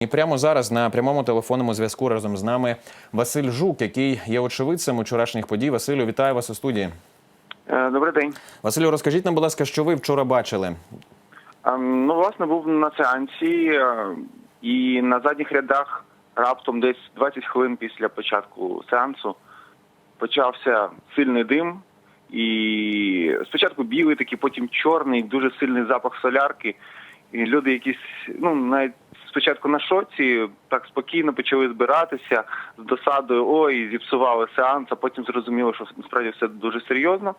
І прямо зараз на прямому телефонному зв'язку разом з нами Василь Жук, який є очевидцем вчорашніх подій. Василю, вітаю вас у студії. Е, Добрий день. Василю, розкажіть нам, будь ласка, що ви вчора бачили? Ем, Ну, власне, був на сеансі, е, і на задніх рядах раптом десь 20 хвилин після початку сеансу почався сильний дим. І спочатку білий, такий, потім чорний, дуже сильний запах солярки. І люди якісь, ну, навіть спочатку на шоці, так спокійно почали збиратися з досадою, ой, зіпсували сеанс, а потім зрозуміло, що насправді все дуже серйозно.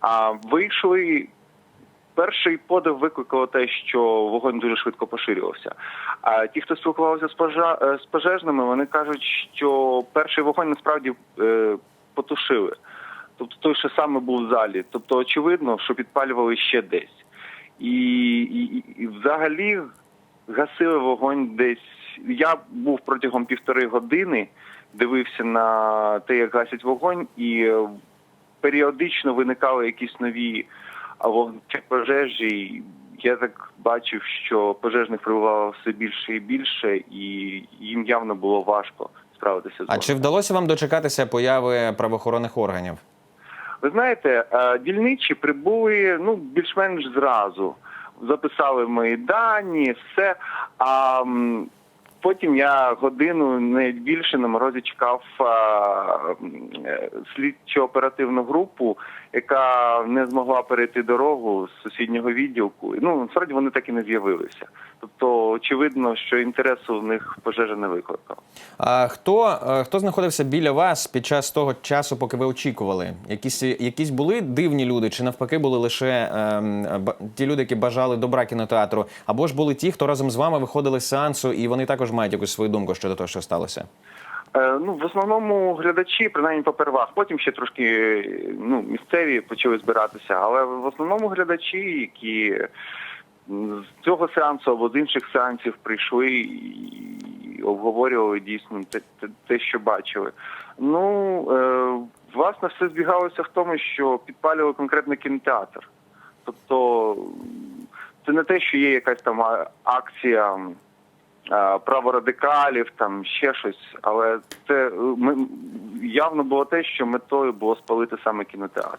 А вийшли Перший подив викликало те, що вогонь дуже швидко поширювався. А ті, хто спілкувався з пожа... е, з пожежними, вони кажуть, що перший вогонь насправді е, потушили. Тобто той, що саме був в залі. Тобто, очевидно, що підпалювали ще десь. І, і, і взагалі гасили вогонь десь. Я був протягом півтори години, дивився на те, як гасять вогонь, і е, періодично виникали якісь нові пожежі. Я так бачив, що пожежних прибувало все більше і більше, і їм явно було важко справитися з А чи вдалося вам дочекатися появи правоохоронних органів? Ви знаєте, е, дільничі прибули ну більш-менш зразу. Записали мої дані, все. А потім я годину не більше на морозі чекав слідчо оперативну групу, яка не змогла перейти дорогу з сусіднього відділку. Ну насправді вони так і не з'явилися. Тобто, очевидно, що інтересу в них пожежа не викликала. А хто, е, хто знаходився біля вас під час того часу, поки ви очікували? Якісь, якісь були дивні люди, чи навпаки були лише ем, ті люди, які бажали добра кінотеатру? Або ж були ті, хто разом з вами виходили з сеансу, і вони також мають якусь свою думку щодо того, що сталося? Е, Ну, в основному глядачі, принаймні попервах, потім ще трошки ну, місцеві почали збиратися, але в основному глядачі, які з цього сеансу або з інших сеансів прийшли і обговорювали дійсно те, те, те що бачили. Ну, е, власне, все збігалося в тому, що підпалювали конкретно кінотеатр. Тобто це не те, що є якась там акція праворадикалів, там ще щось, але це е, ми, явно було те, що метою було спалити саме кінотеатр.